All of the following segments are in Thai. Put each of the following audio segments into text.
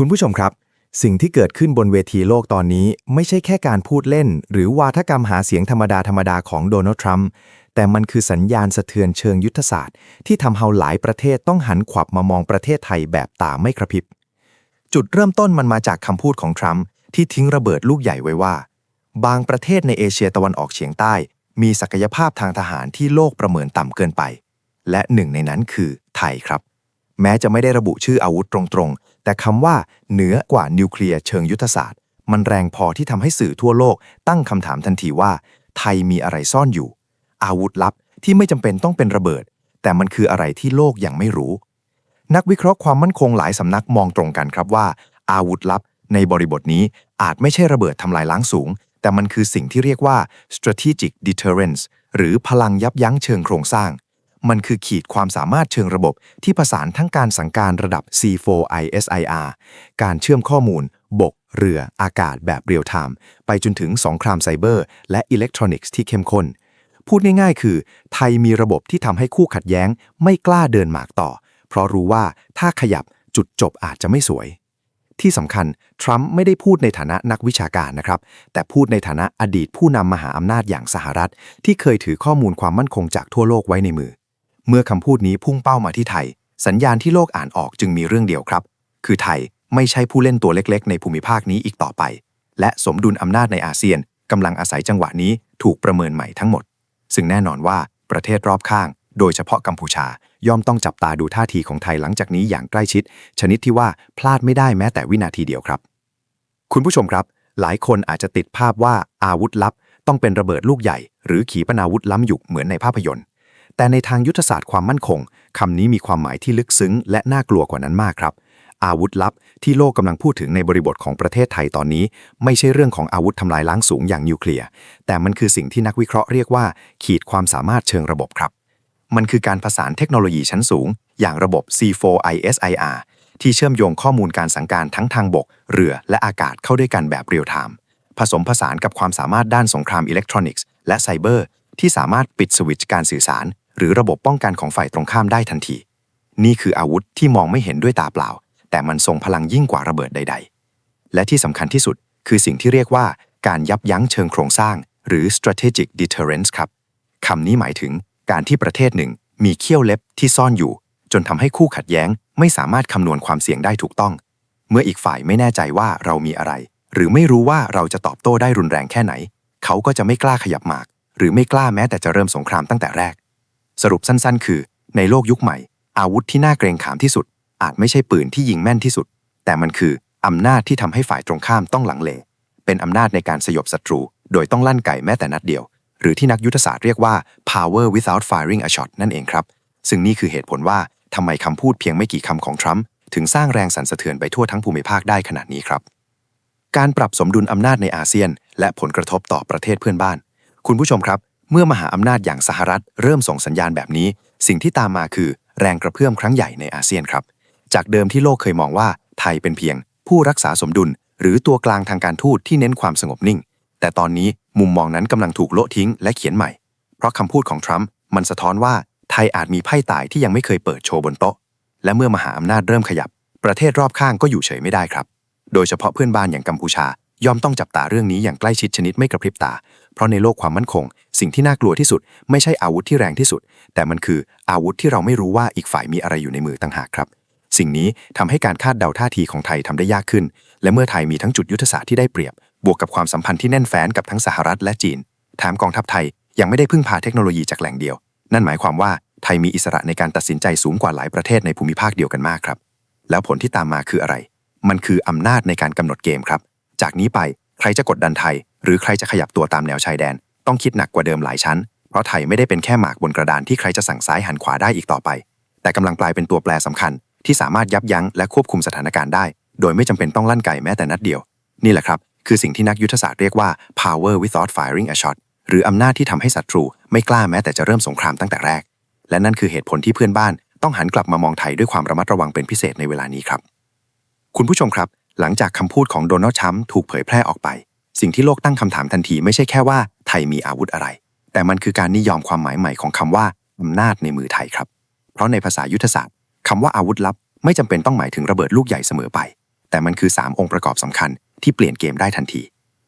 คุณผู้ชมครับ สิ่งที่เกิดขึ้นบนเวทีโลกตอนนี้ ไม่ใช่แค่การพูดเล่น หรือวาทกรรมหาเสียงธรรมดาธรรมดาของโดนัลด์ทรัมป์แต่มันคือสัญญาณสะเทือนเชิงยุทธศาสตร์ ที่ทำเอาหลายประเทศต้องหันขวับมามองประเทศไทยแบบตาไม่กระพริบ จุดเริ่มต้นมันมาจากคำพูดของทรัมป์ที่ทิ้งระเบิดลูกใหญ่ไว้ว่า บางประเทศในเอเชียตะวันออกเฉียงใต้ มีศักยภาพทางทหารที่โลกประเมินต่ำเกินไป และหนึ่งในนั้นคือไทยครับ แม้จะไม่ได้ระบุชื่ออาวุธตรงๆ แต่คำว่าเหนือกว่านิวเคลียร์เชิงยุทธศาสตร์ มันแรงพอที่ทำให้สื่อทั่วโลก ตั้งคำถามทันทีว่า ไทยมีอะไรซ่อนอยู่ อาวุธลับที่ไม่จำเป็นต้องเป็นระเบิด แต่มันคืออะไรที่โลกยังไม่รู้ นักวิเคราะห์ความมั่นคงหลายสำนักมองตรงกันครับว่า อาวุธลับ ในบริบทนี้อาจไม่ใช่ระเบิดทำลายล้างสูง แต่มันคือสิ่งที่เรียกว่า strategic deterrence หรือพลังยับยั้งเชิงโครงสร้าง มันคือขีดความสามารถเชิงระบบที่ผสานทั้งการสั่งการระดับ C4ISIR การเชื่อมข้อมูล บก เรือ อากาศแบบเรียลไทม์ไปจนถึงสงครามไซเบอร์ และอิเล็กทรอนิกส์ที่เข้มข้น พูดง่ายๆ คือ ไทยมีระบบที่ทำให้คู่ขัดแย้ง ไม่กล้าเดินหมากต่อ เพราะรู้ว่าถ้าขยับจุดจบอาจจะไม่สวย ที่สำคัญ ทรัมป์ไม่ได้พูดในฐานะนักวิชาการนะครับ แต่พูดในฐานะอดีตผู้นำมหาอำนาจอย่างสหรัฐ ที่เคยถือข้อมูลความมั่นคงจากทั่วโลกไว้ในมือ เมื่อคำพูดนี้พุ่งเป้ามาที่ไทย สัญญาณที่โลกอ่านออกจึงมีเรื่องเดียวครับ คือไทยไม่ใช่ผู้เล่นตัวเล็กๆ ในภูมิภาคนี้อีกต่อไป และสมดุลอำนาจในอาเซียนกำลังอาศัยจังหวะนี้ถูกประเมินใหม่ทั้งหมด ซึ่งแน่นอนว่าประเทศรอบข้าง โดยเฉพาะกัมพูชา ย่อมต้องจับตาดูท่าทีของไทยหลังจากนี้อย่างใกล้ชิด ชนิดที่ว่าพลาดไม่ได้แม้แต่วินาทีเดียวครับ คุณผู้ชมครับ หลายคนอาจจะติดภาพว่าอาวุธลับ ต้องเป็นระเบิดลูกใหญ่ หรือขีปนาวุธล้ำยุคเหมือนในภาพยนตร์ แต่ในทางยุทธศาสตร์ความมั่นคงคำนี้มีความหมายที่ลึกซึ้ง และน่ากลัวกว่านั้นมากครับ อาวุธลับที่โลกกำลังพูดถึงในบริบทของประเทศไทยตอนนี้ ไม่ใช่เรื่องของอาวุธทำลายล้างสูงอย่างนิวเคลียร์แต่มันคือสิ่งที่นักวิเคราะห์เรียกว่า ขีดความสามารถเชิงระบบครับ มันคือการผสานเทคโนโลยีชั้นสูง อย่างระบบ C4ISIR ที่เชื่อมโยงข้อมูลการสังการทั้งทางบก เรือและอากาศเข้าด้วยกันแบบเรียลไทม์ผสมผสานกับความสามารถด้านสงครามอิเล็กทรอนิกส์และไซเบอร์ที่สามารถปิดสวิตช์การสื่อสาร หรือระบบป้องกันของฝ่ายตรงข้ามได้ทันที นี่คืออาวุธที่มองไม่เห็นด้วยตาเปล่า แต่มันทรงพลังยิ่งกว่าระเบิดใด ๆ และที่สำคัญที่สุดคือสิ่งที่เรียกว่าการยับยั้งเชิงโครงสร้าง หรือ strategic deterrence ครับคำนี้หมายถึงการที่ประเทศหนึ่งมีเขี้ยวเล็บที่ซ่อนอยู่ จนทำให้คู่ขัดแย้ง ไม่สามารถคำนวณความเสี่ยงได้ถูกต้อง เมื่ออีกฝ่ายไม่แน่ใจว่าเรามีอะไร หรือไม่รู้ว่าเราจะตอบโต้ได้รุนแรงแค่ไหน เขาก็จะไม่กล้าขยับหมาก หรือไม่กล้าแม้แต่จะเริ่มสงครามตั้งแต่แรก สรุปสั้นๆ คือ ในโลกยุคใหม่ อาวุธที่น่าเกรงขามที่สุด อาจไม่ใช่ปืนที่ยิงแม่นที่สุด แต่มันคืออำนาจที่ทำให้ฝ่ายตรงข้ามต้องหลังเล เป็นอำนาจในการสยบศัตรู โดยต้องลั่นไก่แม้แต่นัดเดียว หรือที่นักยุทธศาสตร์เรียกว่า power without firing a shot นั่นเองครับ ซึ่งนี่คือเหตุผลว่าทำไมคำพูดเพียงไม่กี่คำของทรัมป์ถึงสร้างแรงสั่นสะเทือนไปทั่วทั้งภูมิภาคได้ขนาดนี้ครับ การปรับสมดุลอำนาจในอาเซียน และผลกระทบต่อประเทศเพื่อนบ้าน คุณผู้ชมครับ เมื่อมหาอำนาจอย่างสหรัฐเริ่มส่งสัญญาณแบบนี้ สิ่งที่ตามมาคือแรงกระเพื่อมครั้งใหญ่ในอาเซียนครับ จากเดิมที่โลกเคยมองว่าไทยเป็นเพียง ผู้รักษาสมดุล หรือตัวกลางทางการทูตที่เน้นความสงบนิ่ง แต่ตอนนี้มุมมองนั้นกำลังถูกโละทิ้งและเขียนใหม่ เพราะคำพูดของทรัมป์มันสะท้อนว่าไทยอาจมีไพ่ตายที่ยังไม่เคยเปิดโชว์บนโต๊ะ และเมื่อมหาอำนาจเริ่มขยับ ประเทศรอบข้างก็อยู่เฉยไม่ได้ครับ โดยเฉพาะเพื่อนบ้านอย่างกัมพูชาย่อมต้องจับตาเรื่องนี้อย่างใกล้ชิดชนิดไม่กระพริบตา เพราะในโลกความมั่นคง สิ่งที่น่ากลัวที่สุด ไม่ใช่อาวุธที่แรงที่สุด แต่มันคืออาวุธที่เราไม่รู้ว่าอีกฝ่ายมีอะไรอยู่ในมือต่างหากครับ สิ่งนี้ทำให้การคาดเดาท่าทีของไทยทำได้ยากขึ้น และเมื่อไทยมีทั้งจุดยุทธศาสตร์ที่ได้เปรียบ บวกกับความสัมพันธ์ที่แน่นแฟ้นกับทั้งสหรัฐและจีนแถมกองทัพไทยยังไม่ได้พึ่งพาเทคโนโลยีจากแหล่งเดียว นั่นหมายความว่าไทยมีอิสระในการตัดสินใจสูงกว่าหลายประเทศในภูมิภาคเดียวกันมากครับ แล้วผลที่ตามมาคืออะไร มันคืออำนาจในการกำหนดเกมครับ จากนี้ไปใครจะกดดันไทย หรือใครจะขยับตัวตามแนวชายแดน ต้องคิดหนักกว่าเดิมหลายชั้น เพราะไทยไม่ได้เป็นแค่หมากบนกระดานที่ใครจะสั่งซ้ายหันขวาได้อีกต่อไป แต่กำลังกลายเป็นตัวแปรสำคัญ ที่สามารถยับยั้งและควบคุมสถานการณ์ได้ โดยไม่จำเป็นต้องลั่นไกแม้แต่นัดเดียว นี่แหละครับ คือสิ่งที่นักยุทธศาสตร์เรียกว่า power without firing a shot หรืออำนาจที่ทำให้ศัตรูไม่กล้าแม้แต่จะเริ่มสงครามตั้งแต่แรก และนั่นคือเหตุผลที่เพื่อนบ้าน ต้องหันกลับมามองไทยด้วยความระมัดระวังเป็นพิเศษในเวลานี้ครับ คุณผู้ชมครับ หลังจากคำพูดของโดนัลด์ทรัมป์ถูกเผยแพร่ออกไป สิ่งที่โลกตั้งคำถามทันทีไม่ใช่แค่ว่าไทยมีอาวุธอะไร แต่มันคือการนิยามความหมายใหม่ของคำว่าอำนาจในมือไทยครับ เพราะในภาษายุทธศาสตร์คำว่าอาวุธลับ ไม่จำเป็นต้องหมายถึงระเบิดลูกใหญ่เสมอไป แต่มันคือ 3 องค์ประกอบสำคัญที่เปลี่ยนเกมได้ทันที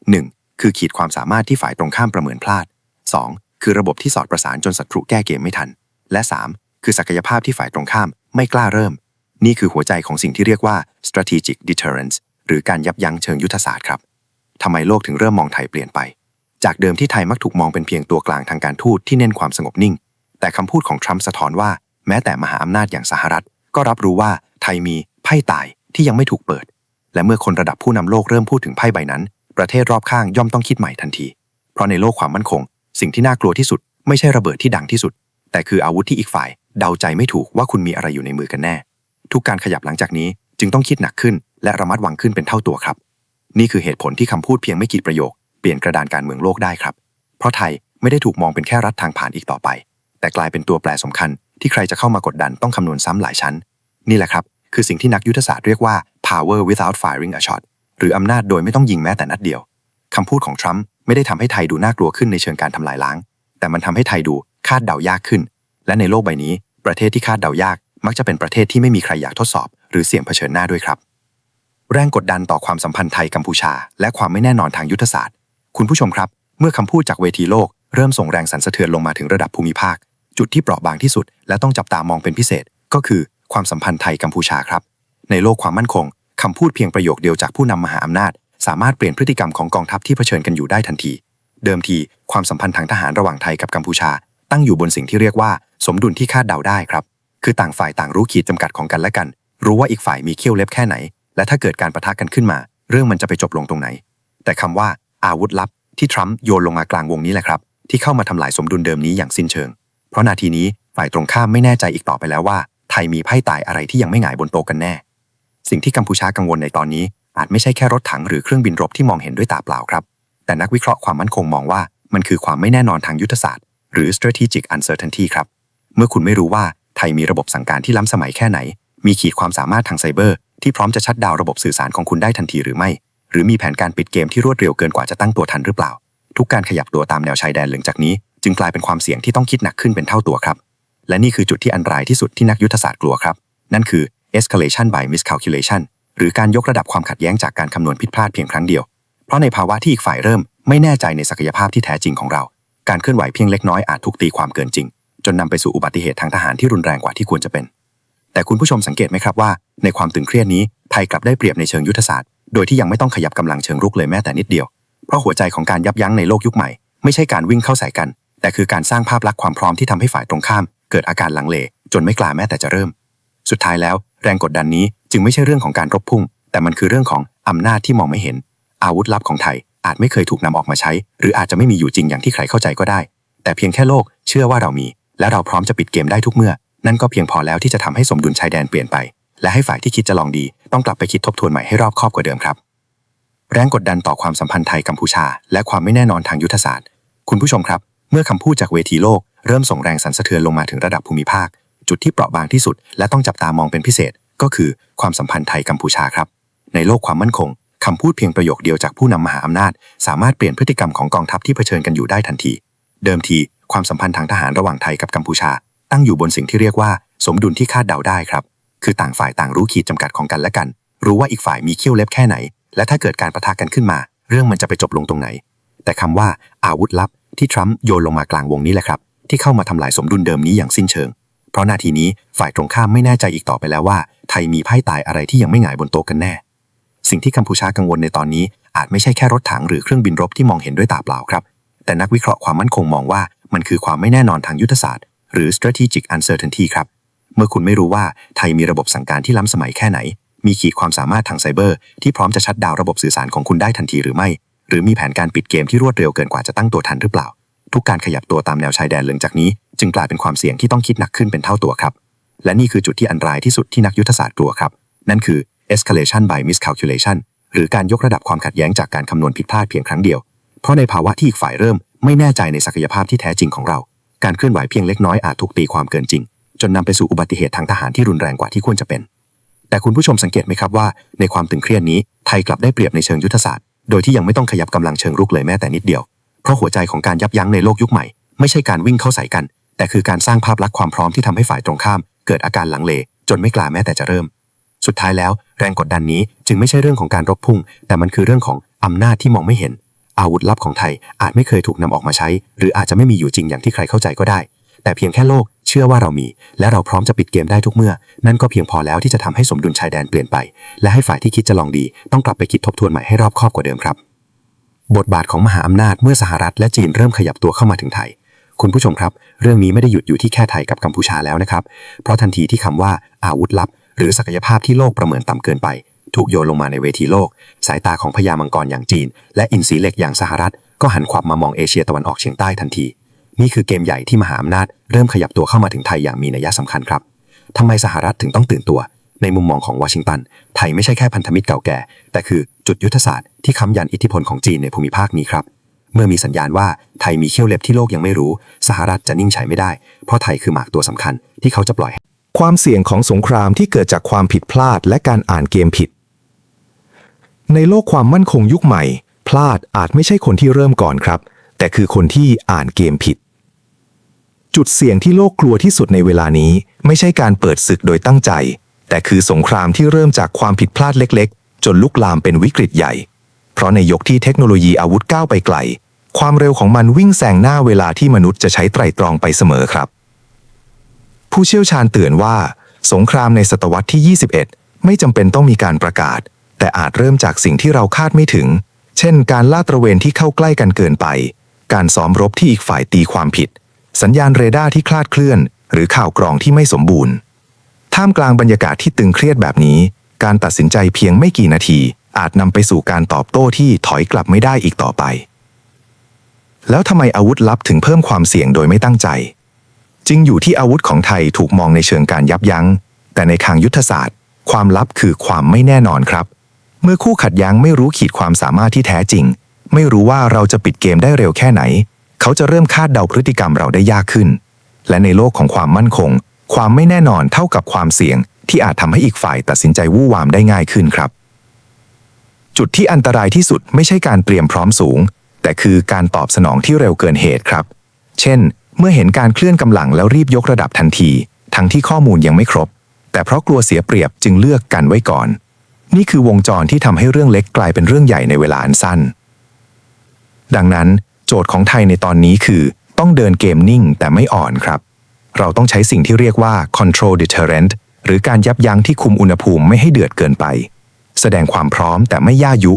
1. คือขีดความสามารถที่ฝ่ายตรงข้ามประเมินพลาด 2. คือระบบที่สอดประสานจนศัตรูแก้เกมไม่ทัน และ 3. คือศักยภาพที่ฝ่ายตรงข้ามไม่กล้าเริ่ม นี่คือหัวใจของสิ่งที่เรียกว่า strategic deterrence หรือการยับยั้งเชิงยุทธศาสตร์ครับ ทำไมโลกถึงเริ่มมองไทยเปลี่ยนไป จากเดิมที่ไทยมักถูกมองเป็นเพียงตัวกลางทางการทูตที่เน้นความสงบนิ่ง แต่คำพูดของทรัมป์สะท้อนว่า แม้แต่มหาอำนาจอย่างสหรัฐ ก็รับรู้ว่าไทยมีไพ่ตายที่ยังไม่ถูกเปิด และเมื่อคนระดับผู้นำโลกเริ่มพูดถึงไพ่ใบนั้น ประเทศรอบข้างย่อมต้องคิดใหม่ทันที เพราะในโลกความมั่นคง สิ่งที่น่ากลัวที่สุด ไม่ใช่ระเบิดที่ดังที่สุด แต่คืออาวุธที่อีกฝ่าย เดาใจไม่ถูกว่าคุณมีอะไรอยู่ในมือกันแน่ ทุกการขยับหลังจากนี้จึงต้องคิดหนักขึ้น และระมัดระวังขึ้นเป็นเท่าตัวครับ นี่คือเหตุผลที่คำพูดเพียงไม่กี่ประโยค เปลี่ยนกระดานการเมืองโลกได้ครับ เพราะไทยไม่ได้ถูกมองเป็นแค่รัฐทางผ่านอีกต่อไป แต่กลายเป็นตัวแปรสำคัญ ที่ใครจะเข้ามากดดันต้องคำนวณซ้ำหลายชั้น นี่แหละครับ คือสิ่งที่นักยุทธศาสตร์เรียกว่า power without firing a shot หรืออำนาจโดยไม่ต้องยิงแม้แต่นัดเดียวคำพูดของทรัมป์ไม่ได้ทำให้ไทยดูน่ากลัวขึ้นในเชิงการทำลายล้าง แต่มันทำให้ไทยดูคาดเดายากขึ้น และในโลกใบนี้ ประเทศที่คาดเดายาก มักจะเป็นประเทศที่ไม่มีใครอยากทดสอบ หรือเสี่ยงเผชิญหน้าด้วยครับ แรงกดดันต่อความสัมพันธ์ไทยกัมพูชา และความไม่แน่นอนทางยุทธศาสตร์ คุณผู้ชมครับ เมื่อคำพูดจากเวทีโลกเริ่มส่งแรงสั่นสะเทือนลงมาถึงระดับภูมิภาค จุดที่เปราะบางที่สุด และต้องจับตามองเป็นพิเศษ ก็คือความสัมพันธ์ไทยกัมพูชาครับ ในโลกความมั่นคงคำพูดเพียงประโยคเดียวจากผู้นำมหาอำนาจ สามารถเปลี่ยนพฤติกรรมของกองทัพที่เผชิญกันอยู่ได้ทันที เดิมทีความสัมพันธ์ทางทหารระหว่างไทยกับกัมพูชา ตั้งอยู่บนสิ่งที่เรียกว่า สมดุลที่คาดเดาได้ครับ คือต่างฝ่ายต่างรู้ขีดจำกัดของกันและกัน รู้ว่าอีกฝ่ายมีเขี้ยวเล็บแค่ไหน และถ้าเกิดการประทะกันขึ้นมา เรื่องมันจะไปจบลงตรงไหน แต่คำว่าอาวุธลับที่ทรัมป์โยนลงมากลางวงนี้แหละครับ ที่เข้ามาทำลายสมดุลเดิมนี้อย่างสิ้นเชิง เพราะนาทีนี้ฝ่ายตรงข้ามไม่แน่ใจอีกต่อไปแล้วว่า ไทยมีไพ่ตายอะไรที่ยังไม่หงายบนโต๊ะกันแน่ สิ่งที่กัมพูชากังวลในตอนนี้ อาจไม่ใช่แค่รถถังหรือเครื่องบินรบที่มองเห็นด้วยตาเปล่าครับ แต่นักวิเคราะห์ความมั่นคงมองว่ามันคือความไม่แน่นอนทางยุทธศาสตร์ หรือ strategic uncertainty ครับ เมื่อคุณไม่รู้ว่าไทยมีระบบสั่งการที่ล้ำสมัยแค่ไหน มีขีดความสามารถทางไซเบอร์ ที่พร้อมจะชัดดาวระบบสื่อสารของคุณได้ทันทีหรือไม่ หรือมีแผนการปิดเกมที่รวดเร็วเกินกว่าจะตั้งตัวทันหรือเปล่า ทุกการขยับตัวตามแนวชายแดนหลังจากนี้ จึงกลายเป็นความเสี่ยงที่ต้องคิดหนักขึ้นเป็นเท่าตัวครับ และนี่คือจุดที่อันตรายที่สุดที่นักยุทธศาสตร์กลัวครับ นั่นคือ escalation by miscalculation หรือการยกระดับความขัดแย้งจากการคำนวณผิดพลาดเพียงครั้งเดียว เพราะในภาวะที่อีกฝ่ายเริ่ม ไม่แน่ใจในศักยภาพที่แท้จริงของเรา การเคลื่อนไหวเพียงเล็กน้อยอาจถูกตีความเกินจริง จนนำไปสู่อุบัติเหตุทางทหารที่รุนแรงกว่าที่ควรจะเป็น แต่คุณผู้ชมสังเกตไหมครับว่า ในความตึงเครียดนี้ไทยกลับได้เปรียบในเชิงยุทธศาสตร์ โดยที่ยังไม่ต้องขยับกำลังเชิงรุกเลยแม้แต่นิดเดียว เพราะหัวใจของการยับยั้งในโลกยุคใหม่ ไม่ใช่การวิ่งเข้าใส่กัน แต่คือการสร้างภาพลักษณ์ความพร้อมที่ทำให้ฝ่ายตรงข้าม เกิดอาการลังเล จนไม่กล้าแม้แต่จะเริ่ม สุดท้ายแล้ว แรงกดดันนี้จึงไม่ใช่เรื่องของการรบพุ่ง แต่มันคือเรื่องของอำนาจที่มองไม่เห็น อาวุธลับของไทยอาจไม่เคยถูกนำออกมาใช้ หรืออาจจะไม่มีอยู่จริงอย่างที่ใครเข้าใจก็ได้ แต่เพียงแค่โลก เชื่อว่าเรามี และเราพร้อมจะปิดเกมได้ทุกเมื่อ นั่นก็เพียงพอแล้วที่จะทำให้สมดุลชายแดนเปลี่ยนไป และให้ฝ่ายที่คิดจะลองดี ต้องกลับไปคิดทบทวนใหม่ให้รอบคอบกว่าเดิมครับ แรงกดดันต่อความสัมพันธ์ไทยกัมพูชา และความไม่แน่นอนทางยุทธศาสตร์ คุณผู้ชมครับ เมื่อคำพูดจากเวทีโลก เริ่มส่งแรงสั่นสะเทือนลงมาถึงระดับภูมิภาค จุดที่เปราะบางที่สุด และต้องจับตามองเป็นพิเศษ ก็คือความสัมพันธ์ไทยกัมพูชาครับ ในโลกความมั่นคงคำพูดเพียงประโยคเดียวจากผู้นำมหาอำนาจ สามารถเปลี่ยนพฤติกรรมของกองทัพที่เผชิญกันอยู่ได้ทันที เดิมที ความสัมพันธ์ทางทหารระหว่างไทยกับกัมพูชา ตั้งอยู่บนสิ่งที่เรียกว่า สมดุลที่คาดเดาได้ครับ คือต่างฝ่ายต่างรู้ขีดจำกัดของกันและกัน รู้ว่าอีกฝ่ายมีเขี้ยวเล็บแค่ไหน และถ้าเกิดการประทะกันขึ้นมา เรื่องมันจะไปจบลงตรงไหน แต่คำว่าอาวุธลับที่ทรัมป์โยนลงมากลางวงนี้แหละครับ ที่เข้ามาทำลายสมดุลเดิมนี้อย่างสิ้นเชิง เพราะนาทีนี้ฝ่ายตรงข้ามไม่แน่ใจอีกต่อไปแล้วว่า ไทยมีไพ่ตายอะไรที่ยังไม่หงายบนโต๊ะกันแน่ สิ่งที่กัมพูชากังวลในตอนนี้ อาจไม่ใช่แค่รถถังหรือเครื่องบินรบที่มองเห็นด้วยตาเปล่าครับ แต่นักวิเคราะห์ความมั่นคงมองว่ามันคือความไม่แน่นอนทางยุทธศาสตร์ หรือ strategic uncertainty ครับ เมื่อคุณไม่รู้ว่าไทยมีระบบสั่งการที่ล้ำสมัยแค่ไหน มีขีดความสามารถทางไซเบอร์ ที่พร้อมจะชัดดาวระบบสื่อสารของคุณได้ทันทีหรือไม่ หรือมีแผนการปิดเกมที่รวดเร็วเกินกว่าจะตั้งตัวทันหรือเปล่า ทุกการขยับตัวตามแนวชายแดนหลังจากนี้ จึงกลายเป็นความเสี่ยงที่ต้องคิดหนักขึ้นเป็นเท่าตัวครับ และนี่คือจุดที่อันตรายที่สุดที่นักยุทธศาสตร์กลัวครับ นั่นคือ escalation by miscalculation หรือการยกระดับความขัดแย้งจากการคำนวณผิดพลาดเพียงครั้งเดียว เพราะในภาวะที่อีกฝ่ายเริ่มไม่แน่ใจในศักยภาพที่แท้จริงของเรา การเคลื่อนไหวเพียงเล็กน้อยอาจถูกตีความเกินจริง จนนำไปสู่อุบัติเหตุทางทหารที่รุนแรงกว่าที่ควรจะเป็น แต่คุณผู้ชมสังเกตไหมครับว่า ในความตึงเครียดนี้ไทยกลับได้เปรียบในเชิงยุทธศาสตร์ โดยที่ยังไม่ต้องขยับกำลังเชิงรุกเลยแม้แต่นิดเดียว เพราะหัวใจของการยับยั้งในโลกยุคใหม่ ไม่ใช่การวิ่งเข้าใส่กัน แต่คือการสร้างภาพลักษณ์ความพร้อมที่ทำให้ฝ่ายตรงข้าม เกิดอาการหลังเล จนไม่กล้าแม้แต่จะเริ่มสุสุดท้ายแล้ว แรงกดดันนี้จึงไม่ใช่เรื่องของการรบพุ่ง แต่มันคือเรื่องของอำนาจที่มองไม่เห็น อาวุธลับของไทยอาจไม่เคยถูกนำออกมาใช้ หรืออาจจะไม่มีอยู่จริงอย่างที่ใครเข้าใจก็ได้ แต่เพียงแค่โลกเชื่อว่าเรามี และเราพร้อมจะปิดเกมได้ทุกเมื่อ นั่นก็เพียงพอแล้วที่จะทำให้สมดุลชายแดนเปลี่ยนไป และให้ฝ่ายที่คิดจะลองดี ต้องกลับไปคิดทบทวนใหม่ให้รอบคอบกว่าเดิมครับ บทบาทของมหาอำนาจเมื่อสหรัฐและจีนเริ่มขยับตัวเข้ามาถึงไทย คุณผู้ชมครับ เรื่องนี้ไม่ได้หยุดอยู่ที่แค่ไทยกับกัมพูชาแล้วนะครับ เพราะทันทีที่คำว่าอาวุธลับ หรือศักยภาพที่โลกประเมินต่ำเกินไป ถูกโยนลงมาในเวทีโลก สายตาของพญามังกรอย่างจีน และอินทรีเหล็กอย่างสหรัฐ ก็หันขวับมามองเอเชียตะวันออกเฉียงใต้ทันที นี่คือเกมใหญ่ที่มหาอำนาจเริ่มขยับตัวเข้ามาถึงไทยอย่างมีนัยสำคัญครับทำไมสหรัฐถึงต้องตื่นตัว ในมุมมองของวอชิงตัน ไทยไม่ใช่แค่พันธมิตรเก่าแก่ แต่คือจุดยุทธศาสตร์ที่ค้ำยันอิทธิพลของจีนในภูมิภาคนี้ครับเมื่อมีสัญญาณว่าไทยมีเขี้ยวเล็บที่โลกยังไม่รู้ สหรัฐจะนิ่งเฉยไม่ได้ เพราะไทยคือหมากตัวสำคัญที่เขาจะปล่อย ความเสี่ยงของสงครามที่เกิดจากความผิดพลาดและการอ่านเกมผิด ในโลกความมั่นคงยุคใหม่ พลาดอาจไม่ใช่คนที่เริ่มก่อนครับ แต่คือคนที่อ่านเกมผิด จุดเสี่ยงที่โลกกลัวที่สุดในเวลานี้ ไม่ใช่การเปิดศึกโดยตั้งใจ แต่คือสงครามที่เริ่มจากความผิดพลาดเล็ก ๆ จนลุกลามเป็นวิกฤตใหญ่ เพราะในยกที่เทคโนโลยีอาวุธก้าวไปไกล ความเร็วของมันวิ่งแซงหน้าเวลาที่มนุษย์จะใช้ไตรตรองไปเสมอครับ ผู้เชี่ยวชาญเตือนว่า สงครามในศตวรรษที่ 21 ไม่จำเป็นต้องมีการประกาศ แต่อาจเริ่มจากสิ่งที่เราคาดไม่ถึง เช่น การลาดตระเวนที่เข้าใกล้กันเกินไป การซ้อมรบที่อีกฝ่ายตีความผิด สัญญาณเรดาร์ที่คลาดเคลื่อน หรือข่าวกรองที่ไม่สมบูรณ์ ท่ามกลางบรรยากาศที่ตึงเครียดแบบนี้ การตัดสินใจเพียงไม่กี่นาที อาจนำไปสู่การตอบโต้ที่ถอยกลับไม่ได้อีกต่อไป แล้วทำไมอาวุธลับถึงเพิ่มความเสี่ยงโดยไม่ตั้งใจ จริงอยู่ที่อาวุธของไทยถูกมองในเชิงการยับยัง้ง แต่ในทางยุทธศาสตร์ ความลับคือความไม่แน่นอนครับ เมื่อคู่ขัดแย้งไม่รู้ขีดความสามารถที่แท้จริง ไม่รู้ว่าเราจะปิดเกมได้เร็วแค่ไหน เขาจะเริ่มคาดเดาพฤติกรรมเราได้ยากขึ้น และในโลกของความมั่นคง ความไม่แน่นอนเท่ากับความเสี่ยง ที่อาจทำให้อีกฝ่ายตัดสินใจวู่วามได้ง่ายขึ้นครับ จุดที่อันตรายที่สุดไม่ใช่การเตรียมพร้อมสูง แต่คือการตอบสนองที่เร็วเกินเหตุครับ เช่น เมื่อเห็นการเคลื่อนกำลังแล้วรีบยกระดับทันที ทั้งที่ข้อมูลยังไม่ครบ แต่เพราะกลัวเสียเปรียบจึงเลือกกันไว้ก่อน นี่คือวงจรที่ทำให้เรื่องเล็กกลายเป็นเรื่องใหญ่ในเวลาอันสั้น ดังนั้นโจทย์ของไทยในตอนนี้คือต้องเดินเกมนิ่งแต่ไม่อ่อนครับ เราต้องใช้สิ่งที่เรียกว่า control deterrent หรือการยับยั้งที่คุมอุณหภูมิไม่ให้เดือดเกินไป แสดงความพร้อมแต่ไม่ย่ายุ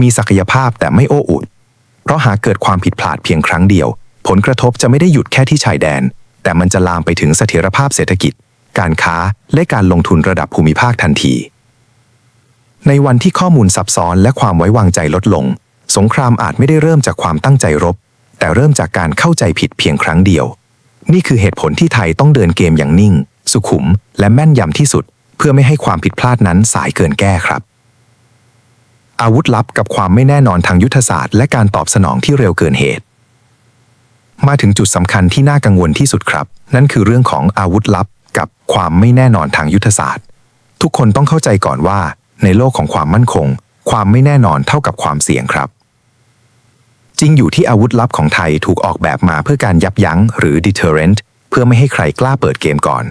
มีศักยภาพแต่ไม่โอ้อุด เพราะหากเกิดความผิดพลาดเพียงครั้งเดียว ผลกระทบจะไม่ได้หยุดแค่ที่ชายแดน แต่มันจะลามไปถึงเสถียรภาพเศรษฐกิจ การค้าและการลงทุนระดับภูมิภาคทันที ในวันที่ข้อมูลซับซ้อนและความไว้วางใจลดลง สงครามอาจไม่ได้เริ่มจากความตั้งใจรบ แต่เริ่มจากการเข้าใจผิดเพียงครั้งเดียว นี่คือเหตุผลที่ไทยต้องเดินเกมอย่างนิ่ง สุขุม และแม่นยำที่สุด เพื่อไม่ให้ความผิดพลาดนั้นสายเกินแก้ครับ อาวุธลับกับความไม่แน่นอนทางยุทธศาสตร์ และการตอบสนองที่เร็วเกินเหตุ มาถึงจุดสำคัญที่น่ากังวลที่สุดครับ นั่นคือเรื่องของอาวุธลับ กับความไม่แน่นอนทางยุทธศาสตร์ ทุกคนต้องเข้าใจก่อนว่า ในโลกของความมั่นคง ความไม่แน่นอนเท่ากับความเสี่ยงครับ จริงอยู่ที่อาวุธลับของไทยถูกออกแบบมาเพื่อการยับยั้งหรือ deterrent เพื่อไม่ให้ใครกล้าเปิดเกมก่อน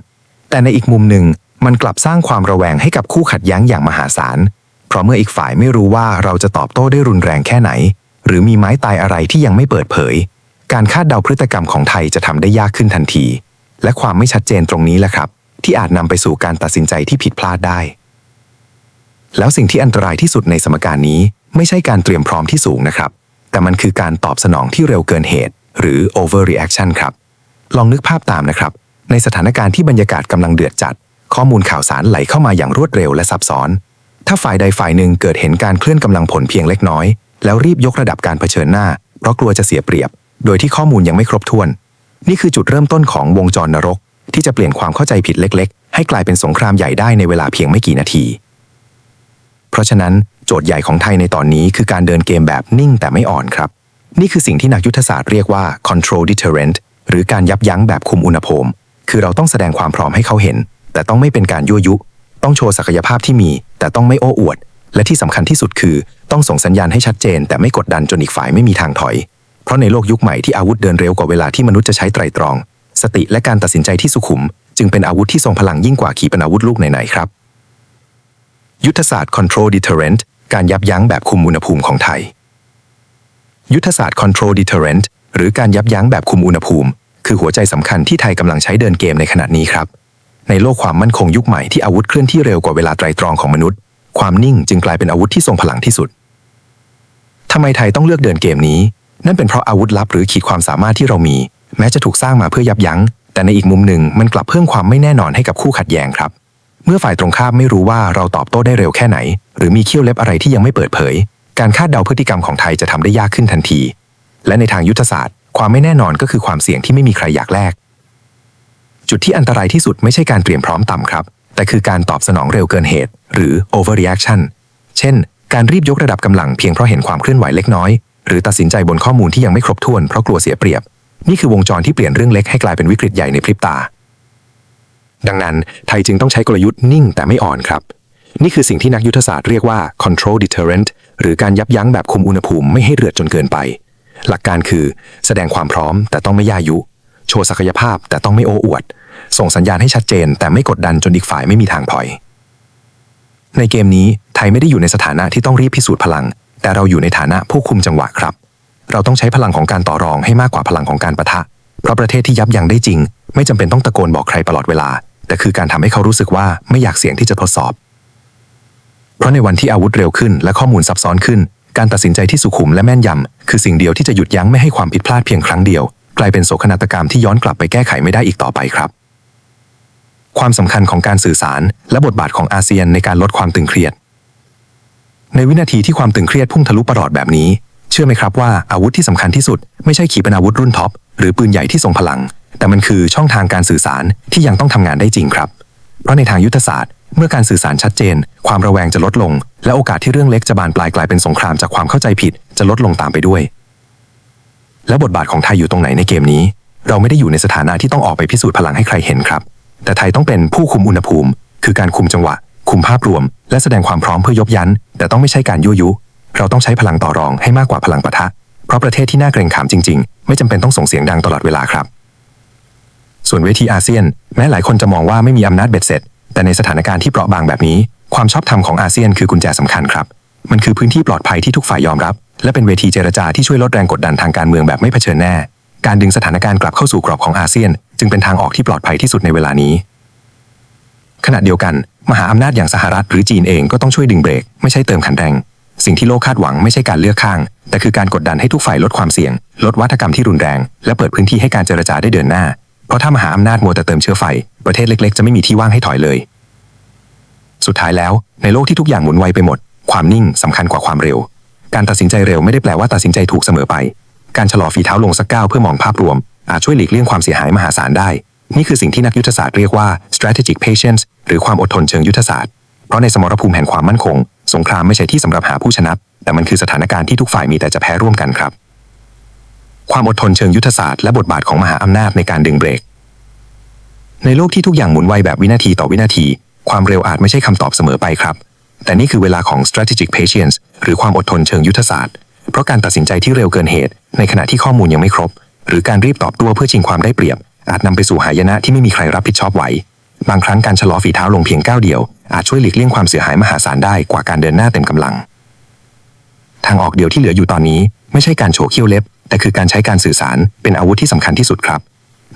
แต่ในอีกมุมหนึ่งมันกลับสร้างความระแวงให้กับคู่ขัดแย้งอย่างมหาศาล เพราะเมื่ออีกฝ่ายไม่รู้ว่าเราจะตอบโต้ได้รุนแรงแค่ไหน หรือมีไม้ตายอะไรที่ยังไม่เปิดเผย การคาดเดาพฤติกรรมของไทยจะทำได้ยากขึ้นทันที และความไม่ชัดเจนตรงนี้แหละครับ ที่อาจนำไปสู่การตัดสินใจที่ผิดพลาดได้ แล้วสิ่งที่อันตรายที่สุดในสมการนี้ ไม่ใช่การเตรียมพร้อมที่สูงนะครับ แต่มันคือการตอบสนองที่เร็วเกินเหตุ หรือ overreaction ครับ ลองนึกภาพตามนะครับ ในสถานการณ์ที่บรรยากาศกำลังเดือดจัด ข้อมูลข่าวสารไหลเข้ามาอย่างรวดเร็วและซับซ้อน ถ้าฝ่ายใดฝ่ายหนึ่งเกิดเห็นการเคลื่อนกำลังผลเพียงเล็กน้อย แล้วรีบยกระดับการเผชิญหน้า เพราะกลัวจะเสียเปรียบ โดยที่ข้อมูลยังไม่ครบถ้วน นี่คือจุดเริ่มต้นของวงจรนรก ที่จะเปลี่ยนความเข้าใจผิดเล็ก ๆ ให้กลายเป็นสงครามใหญ่ได้ในเวลาเพียงไม่กี่นาที เพราะฉะนั้นโจทย์ใหญ่ของไทยในตอนนี้คือการเดินเกมแบบนิ่งแต่ไม่อ่อนครับ นี่คือสิ่งที่นักยุทธศาสตร์เรียกว่า control deterrent หรือการยับยั้งแบบคุมอุณหภูมิ คือเราต้องแสดงความพร้อมให้เขาเห็น แต่ต้องไม่เป็นการยั่วยุ ต้องโชว์ศักยภาพที่มี แต่ต้องไม่โอ้อวด และที่สำคัญที่สุดคือ ต้องส่งสัญญาณให้ชัดเจน แต่ไม่กดดันจนอีกฝ่ายไม่มีทางถอย เพราะในโลกยุคใหม่ที่อาวุธเดินเร็วกว่าเวลาที่มนุษย์จะใช้ไตรตรอง สติและการตัดสินใจที่สุขุม จึงเป็นอาวุธที่ทรงพลังยิ่งกว่าขีปนาวุธลูกไหนๆครับ ยุทธศาสตร์ Control Deterrent การยับยั้งแบบคุมอุณหภูมิของไทย ยุทธศาสตร์ Control Deterrent หรือการยับยั้งแบบคุมอุณหภูมิ คือหัวใจสำคัญที่ไทยกำลังใช้เดินเกมในขณะนี้ครับ ในโลกความมั่นคงยุคใหม่ที่อาวุธเคลื่อนที่เร็วกว่าเวลาไตรตรองของมนุษย์ ความนิ่งจึงกลายเป็นอาวุธที่ทรงพลังที่สุดทำไมไทยต้องเลือกเดินเกมนี้ นั่นเป็นเพราะอาวุธลับหรือขีดความสามารถที่เรามี แม้จะถูกสร้างมาเพื่อยับยั้ง แต่ในอีกมุมหนึ่งมันกลับเพิ่มความไม่แน่นอนให้กับคู่ขัดแย้งครับ เมื่อฝ่ายตรงข้ามไม่รู้ว่าเราตอบโต้ได้เร็วแค่ไหน หรือมีเขี้ยวเล็บอะไรที่ยังไม่เปิดเผย การคาดเดาพฤติกรรมของไทยจะทำได้ยากขึ้นทันที และในทางยุทธศาสตร์ ความไม่แน่นอนก็คือความเสี่ยงที่ไม่มีใครอยากแลกจุดที่อันตรายที่สุดไม่ใช่การเตรียมพร้อมต่ำครับ แต่คือการตอบสนองเร็วเกินเหตุ หรือ overreaction เช่น การรีบยกระดับกำลังเพียงเพราะเห็นความเคลื่อนไหวเล็กน้อย หรือตัดสินใจบนข้อมูลที่ยังไม่ครบถ้วนเพราะกลัวเสียเปรียบ นี่คือวงจรที่เปลี่ยนเรื่องเล็กให้กลายเป็นวิกฤตใหญ่ในพริบตา ดังนั้นไทยจึงต้องใช้กลยุทธ์นิ่งแต่ไม่อ่อนครับ นี่คือสิ่งที่นักยุทธศาสตร์เรียกว่า control deterrent หรือการยับยั้งแบบคุมอุณหภูมิไม่ให้เรือดจนเกินไป หลักการคือแสดงความพร้อมแต่ต้องไม่ย่ายุ โชว์ศักยภาพแต่ต้องไม่โอ้อวด ส่งสัญญาณให้ชัดเจน แต่ไม่กดดันจนอีกฝ่ายไม่มีทางพลอย ในเกมนี้ไทยไม่ได้อยู่ในสถานะที่ต้องรีบพิสูจน์พลัง แต่เราอยู่ในฐานะผู้คุมจังหวะครับ เราต้องใช้พลังของการต่อรองให้มากกว่าพลังของการประทะ เพราะประเทศที่ยับยั้งได้จริง ไม่จำเป็นต้องตะโกนบอกใครตลอดเวลา แต่คือการทำให้เขารู้สึกว่าไม่อยากเสี่ยงที่จะทดสอบ เพราะในวันที่อาวุธเร็วขึ้น และข้อมูลซับซ้อนขึ้น การตัดสินใจที่สุขุมและแม่นยำคือสิ่งเดียวที่จะหยุดยั้งไม่ให้ความผิดพลาดเพียงครั้งเดียว กลายเป็นโศกนาฏกรรมที่ย้อนกลับไปแก้ไขไม่ได้อีกต่อไปครับ ความสำคัญของการสื่อสาร และบทบาทของอาเซียนในการลดความตึงเครียด ในวินาทีที่ความตึงเครียดพุ่งทะลุปลอดแบบนี้ เชื่อไหมครับว่าอาวุธที่สำคัญที่สุดไม่ใช่ขีปนาวุธรุ่นท็อปหรือปืนใหญ่ที่ทรงพลัง แต่มันคือช่องทางการสื่อสารที่ยังต้องทำงานได้จริงครับ เพราะในทางยุทธศาสตร์ เมื่อการสื่อสารชัดเจน ความระแวงจะลดลง และโอกาสที่เรื่องเล็กจะบานปลายกลายเป็นสงครามจากความเข้าใจผิดจะลดลงตามไปด้วย และบทบาทของไทยอยู่ตรงไหนในเกมนี้ เราไม่ได้อยู่ในสถานะที่ต้องออกไปพิสูจน์พลังให้ใครเห็นครับ แต่ไทยต้องเป็นผู้คุมอุณหภูมิ คือการคุมจังหวะ คุมภาพรวม และแสดงความพร้อมเพื่อยกยันแต่ต้องไม่ใช่การยั่วยุ เราต้องใช้พลังต่อรองให้มากกว่าพลังปะทะ เพราะประเทศที่น่าเกรงขามจริง ๆ ไม่จำเป็นต้องส่งเสียงดังตลอดเวลาครับ ส่วนเวทีอาเซียน แม้หลายคนจะมองว่าไม่มีอำนาจเบ็ดเสร็จ แต่ในสถานการณ์ที่เปราะบางแบบนี้ ความชอบธรรมของอาเซียนคือกุญแจสำคัญครับ มันคือพื้นที่ปลอดภัยที่ทุกฝ่ายยอมรับ และเป็นเวทีเจรจาที่ช่วยลดแรงกดดันทางการเมืองแบบไม่เผชิญแน่การดึงสถานการณ์กลับเข้าสู่กรอบของอาเซียน จึงเป็นทางออกที่ปลอดภัยที่สุดในเวลานี้ ขณะเดียวกัน มหาอำนาจอย่างสหรัฐหรือจีนเองก็ต้องช่วยดึงเบรกไม่ใช่เติมขันแรงสิ่งที่โลกคาดหวังไม่ใช่การเลือกข้าง แต่คือการกดดันให้ทุกฝ่ายลดความเสี่ยง ลดวัฒกรรมที่รุนแรง และเปิดพื้นที่ให้การเจรจาได้เดินหน้า ราะถ้ามหาอำนาจมัวแต่เติมเชื้อไฟ ประเทศเล็ก ๆ จะไม่มีที่ว่างให้ถอยเลย สุดท้ายแล้วในโลกที่ทุกอย่างหมุนไวไปหมด ความนิ่งสำคัญกว่าความเร็ว การตัดสินใจเร็วไม่ได้แปลว่าตัดสินใจถูกเสมอไป การชะลอฝีเท้าลงสักก้าวเพื่อมองภาพรวม อาจช่วยหลีกเลี่ยงความเสียหายมหาศาลได้ นี่คือสิ่งที่นักยุทธศาสตร์เรียกว่า strategic patience หรือความอดทนเชิงยุทธศาสตร์ เพราะในสมรภูมิแห่งความมั่นคง สงครามไม่ใช่ที่สำหรับหาผู้ชนะ แต่มันคือสถานการณ์ที่ทุกฝ่ายมีแต่จะแพ้ร่วมกันครับ ความอดทนเชิงยุทธศาสตร์และบทบาทของมหาอำนาจในการดึงเบรก ในโลกที่ทุกอย่างหมุนไวแบบวินาทีต่อวินาที ความเร็วอาจไม่ใช่คำตอบเสมอไปครับ แต่นี่คือเวลาของ strategic patience หรือความอดทนเชิงยุทธศาสตร์ เพราะการตัดสินใจที่เร็วเกินเหตุ ในขณะที่ข้อมูลยังไม่ครบ หรือการรีบตอบตัวเพื่อชิงความได้เปรียบ อาจนำไปสู่หายนะที่ไม่มีใครรับผิดชอบไหว บางครั้งการชะลอฝีเท้าลงเพียงก้าวเดียว อาจช่วยหลีกเลี่ยงความเสียหายมหาศาลได้กว่าการเดินหน้าเต็มกำลัง ทางออกเดียวที่เหลืออยู่ตอนนี้ ไม่ใช่การโฉกเขี้ยวเล็บ แต่คือการใช้การสื่อสารเป็นอาวุธที่สำคัญที่สุดครับ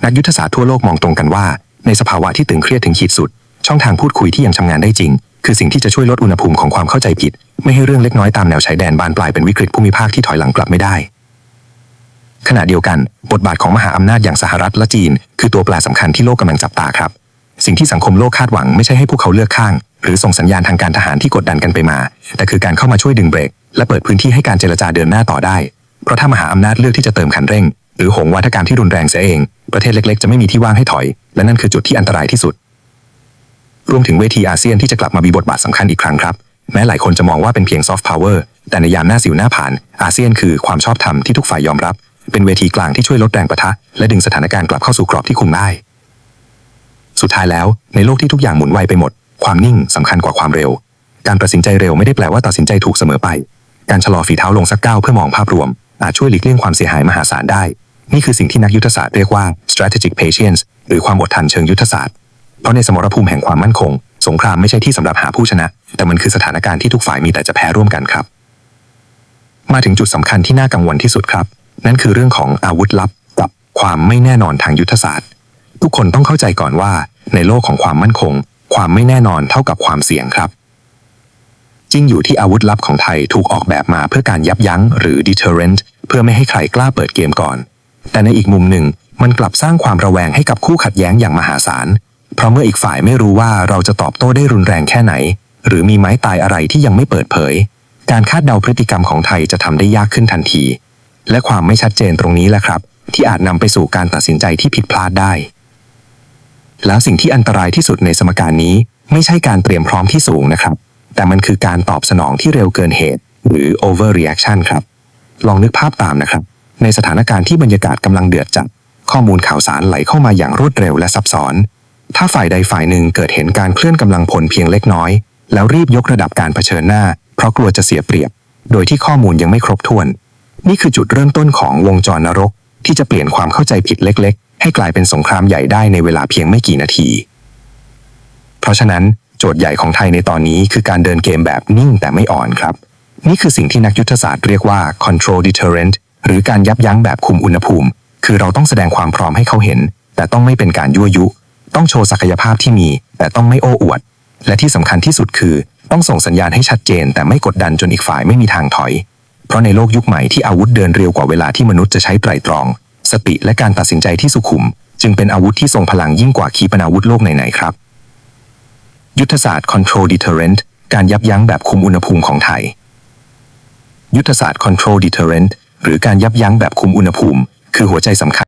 นักยุทธศาสตร์ทั่วโลกมองตรงกันว่า ในสภาวะที่ตึงเครียดถึงขีดสุด ช่องทางพูดคุยที่ยังทำงานได้จริง คือสิ่งที่จะช่วยลดอุณหภูมิของความเข้าใจผิด ไม่ให้เรื่องเล็กน้อยตามแนวชายแดนบานปลายเป็นวิกฤตภูมิภาคที่ถอยหลังกลับไม่ได้ ขณะเดียวกัน บทบาทของมหาอำนาจอย่างสหรัฐและจีน คือตัวแปรสำคัญที่โลกกำลังจับตาครับ สิ่งที่สังคมโลกคาดหวังไม่ใช่ให้พวกเขาเลือกข้าง หรือส่งสัญญาณทางการทหารที่กดดันกันไปมา แต่คือการเข้ามาช่วยดึงเบรก และเปิดพื้นที่ให้การเจรจาเดินหน้าต่อได้ เพราะถ้ามหาอำนาจเลือกที่จะเติมคันเร่ง หรือหงวัฒการที่รุนแรงเสียเอง ประเทศเล็กๆ จะไม่มีที่ว่างให้ถอย และนั่นคือจุดที่อันตรายที่สุด รวมถึงเวทีอาเซียนที่จะกลับมามีบทบาทสำคัญอีกครั้งครับ แม้หลายคนจะมองว่าเป็นเพียงซอฟต์พาวเวอร์แต่ในยามหน้าสิวหน้าผ่านอาเซียนคือความชอบธรรมที่ทุกฝ่ายยอมรับ เป็นเวทีกลางที่ช่วยลดแรงปะทะ และดึงสถานการณ์กลับเข้าสู่กรอบที่คุมได้ สุดท้ายแล้วในโลกที่ทุกอย่างหมุนไวไปหมด ความนิ่งสำคัญกว่าความเร็ว การตัดสินใจเร็วไม่ได้แปลว่าตัดสินใจถูกเสมอไป การชะลอฝีเท้าลงสักก้าวเพื่อมองภาพรวม อาจช่วยหลีกเลี่ยงความเสียหายมหาศาลได้ นี่คือสิ่งที่นักยุทธศาสตร์เรียกว่า strategic patience หรือความอดทนเชิงยุทธศาสตร์ เพราะในสมรภูมิแห่งความมั่นคงสสงครามไม่ใช่ที่สำหรับหาผู้ชนะ แต่มันคือสถานการณ์ที่ทุกฝ่ายมีแต่จะแพ้ร่วมกันครับ มาถึงจุดสำคัญที่น่ากังวลที่สุดครับ นั่นคือเรื่องของอาวุธลับกับความไม่แน่นอนทางยุทธศาสตร์ ทุกคนต้องเข้าใจก่อนว่า ในโลกของความมั่นคง ความไม่แน่นอนเท่ากับความเสี่ยงครับ จริงอยู่ที่อาวุธลับของไทยถูกออกแบบมาเพื่อการยับยั้งหรือ deterrent เพื่อไม่ให้ใครกล้าเปิดเกมก่อน แต่ในอีกมุมหนึ่งมันกลับสร้างความระแวงให้กับคู่ขัดแย้งอย่างมหาศาล เพราะเมื่ออีกฝ่ายไม่รู้ว่าเราจะตอบโต้ได้รุนแรงแค่ไหน หรือมีไม้ตายอะไรที่ยังไม่เปิดเผย การคาดเดาพฤติกรรมของไทยจะทำได้ยากขึ้นทันที และความไม่ชัดเจนตรงนี้แหละครับ ที่อาจนำไปสู่การตัดสินใจที่ผิดพลาดได้ แล้วสิ่งที่อันตรายที่สุดในสมการนี้ ไม่ใช่การเตรียมพร้อมที่สูงนะครับ แต่มันคือการตอบสนองที่เร็วเกินเหตุ หรือ overreaction ครับ ลองนึกภาพตามนะครับ ในสถานการณ์ที่บรรยากาศกำลังเดือดจัด ข้อมูลข่าวสารไหลเข้ามาอย่างรวดเร็วและซับซ้อน ถ้าฝ่ายใดฝ่ายหนึ่งเกิดเห็นการเคลื่อนกำลังพลเพียงเล็กน้อย แล้วรีบยกระดับการเผชิญหน้า เพราะกลัวจะเสียเปรียบ โดยที่ข้อมูลยังไม่ครบถ้วน นี่คือจุดเริ่มต้นของวงจรนรก ที่จะเปลี่ยนความเข้าใจผิดเล็ก ให้กลายเป็นสงครามใหญ่ได้ในเวลาเพียงไม่กี่นาที เพราะฉะนั้นโจทย์ใหญ่ของไทยในตอนนี้คือการเดินเกมแบบนิ่งแต่ไม่อ่อนครับ นี่คือสิ่งที่นักยุทธศาสตร์เรียกว่า control deterrent หรือการยับยั้งแบบคุมอุณหภูมิ คือเราต้องแสดงความพร้อมให้เขาเห็น แต่ต้องไม่เป็นการยั่วยุ ต้องโชว์ศักยภาพที่มี แต่ต้องไม่โอ้อวด และที่สำคัญที่สุดคือ ต้องส่งสัญญาณให้ชัดเจน แต่ไม่กดดันจนอีกฝ่ายไม่มีทางถอย เพราะในโลกยุคใหม่ที่อาวุธเดินเร็วกว่าเวลาที่มนุษย์จะใช้ไตรตรอง สติและการตัดสินใจที่สุขุม จึงเป็นอาวุธที่ทรงพลังยิ่งกว่าขีปนาวุธโลกไหนๆครับ ยุทธศาสตร์ control deterrent การยับยั้งแบบคุมอุณหภูมิของไทย ยุทธศาสตร์ control deterrent หรือการยับยั้งแบบคุมอุณหภูมิ คือหัวใจสำคัญ